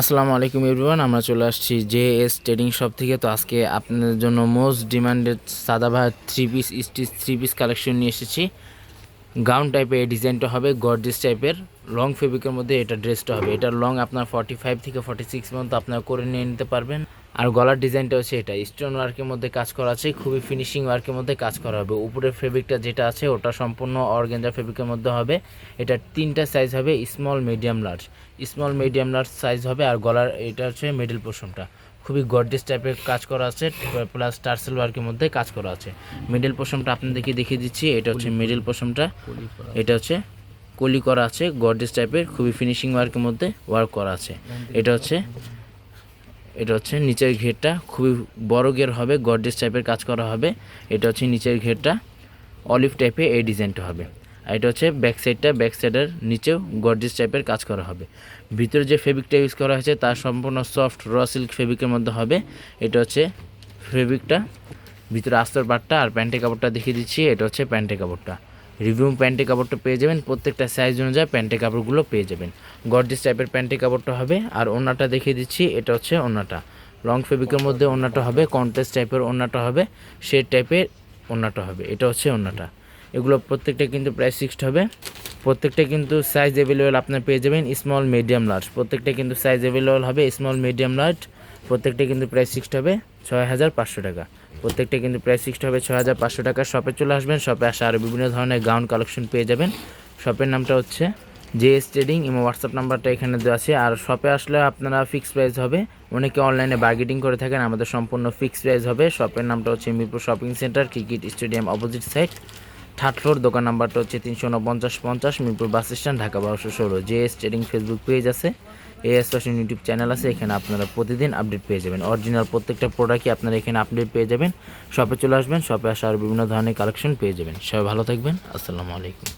আসসালামু আলাইকুম এভরিওয়ান আমরা চলে আসছি জে এস ট্রেডিং শপ থেকে। তো আজকে আপনাদের জন্য most demanded সাদাভার three piece stitch three piece collection নিয়ে এসেছি। গাউন টাইপের এই ডিজাইনটা হবে গর্জিস টাইপের লং ফেব্রিকের মধ্যে এটা ড্রেসটা হবে। এটা লং আপনার ফর্টি ফাইভ থেকে ফর্টি সিক্স পর্যন্ত আপনারা করে নিয়ে নিতে পারবেন। আর গলার ডিজাইনটা হচ্ছে এটা স্টোন ওয়ার্কের মধ্যে কাজ করা আছে খুবই ফিনিশিং ওয়ার্কের মধ্যে কাজ করা হবে। উপরের ফেব্রিকটা যেটা আছে ওটা সম্পূর্ণ অর্গেঞ্জা ফেব্রিকের মধ্যে হবে। এটা তিনটা সাইজ হবে small medium large small medium large size হবে আর গলার এটা হচ্ছে মিডল পোর্শনটা খুবই গর্ডিস টাইপের কাজ করা আছে প্লাস টার্সেল ওয়ার্কের মধ্যে কাজ করা আছে। মিডল পোর্শনটা আপনাদেরকে দেখিয়ে দিচ্ছি এটা হচ্ছে মিডল পোর্শনটা এটা হচ্ছে কলি করা আছে গর্ডিস টাইপের খুবই ফিনিশিং ওয়ার্কের মধ্যে ওয়ার্ক করা আছে। এটা হচ্ছে এটা হচ্ছে নিচের ঘেরটা, খুবই বড় ঘের হবে গর্ডেস টাইপের কাজ করা হবে। এটা হচ্ছে নিচের ঘেরটা অলিভ টাইপের এই ডিজাইনটা হবে। আর এটা হচ্ছে ব্যাক সাইডটা ব্যাক সাইডের নিচেও গর্ডেস টাইপের কাজ করা হবে। ভিতরে যে ফেব্রিকটা ইউজ করা হয়েছে, তা সম্পূর্ণ সফট র সিল্ক ফেব্রিকের মধ্যে হবে। এটা হচ্ছে ফেব্রিকটা ভিতরে আস্তর পাটটা আর প্যান্টের কাপড়টা দেখিয়ে দিচ্ছি, এটা হচ্ছে প্যান্টের কাপড়টা। রিভিউ প্যান্টের কাপড়টা পেয়ে যাবেন, প্রত্যেকটা সাইজ অনুযায়ী প্যান্টের কাপড়গুলো পেয়ে যাবেন। গর্জিস টাইপের প্যান্টের কাপড়টা হবে, আর ওনাটা দেখিয়ে দিচ্ছি, এটা হচ্ছে ওনাটা লং ফেব্রিকের মধ্যে ওনাটা হবে কন্ট্রাস্ট টাইপের ওনাটা হবে শেড টাইপের ওনাটা হবে, এটা হচ্ছে ওনাটা এগুলো প্রত্যেকটা কিন্তু প্রাইস ফিক্সড হবে। প্রত্যেকটা কিন্তু সাইজ অ্যাভেলেবেল আপনার পেয়ে যাবেন স্মল মিডিয়াম লার্জ প্রত্যেকটা কিন্তু সাইজ অ্যাভেলেবেল হবে স্মল মিডিয়াম লার্জ প্রত্যেকটা কিন্তু প্রাইস ফিক্সড হবে, ছয় হাজার পাঁচশো টাকা। প্রত্যেকটা কিন্তু প্রাইস ফিক্সড হবে, ছয় হাজার পাঁচশো টাকা। শপে চলে আসবেন শপে আসা আরও বিভিন্ন ধরনের গাউন কালেকশন পেয়ে যাবেন। শপের নামটা হচ্ছে জেএস ট্রেডিং এবং হোয়াটসঅ্যাপ নাম্বারটা এখানে দেওয়া আছে। আর শপে আসলে আপনারা ফিক্স প্রাইস হবে। অনেকে অনলাইনে বার্গেটিং করে থাকেন, আমাদের সম্পূর্ণ ফিক্স প্রাইস হবে। শপের নামটা হচ্ছে Mirpur shopping center cricket stadium opposite side third floor, দোকান নাম্বারটা হচ্ছে তিনশো উনপঞ্চাশ পঞ্চাশ, মিরপুর বাস স্ট্যান্ড, ঢাকা বারোশো ষোলো। J S trading Facebook page আছে। এএস ফ্যাশন ইউটিউব চ্যানেল আছে, এখানে আপনারা প্রতিদিন আপডেট পেয়ে যাবেন। অরিজিনাল প্রত্যেকটা প্রোডাক্টই আপনারা এখানে আপডেট পেয়ে যাবেন। শপে চলে আসবেন, শপে আসার বিভিন্ন ধরনের কালেকশন পেয়ে যাবেন। সবাই ভালো থাকবেন, আসসালামু আলাইকুম।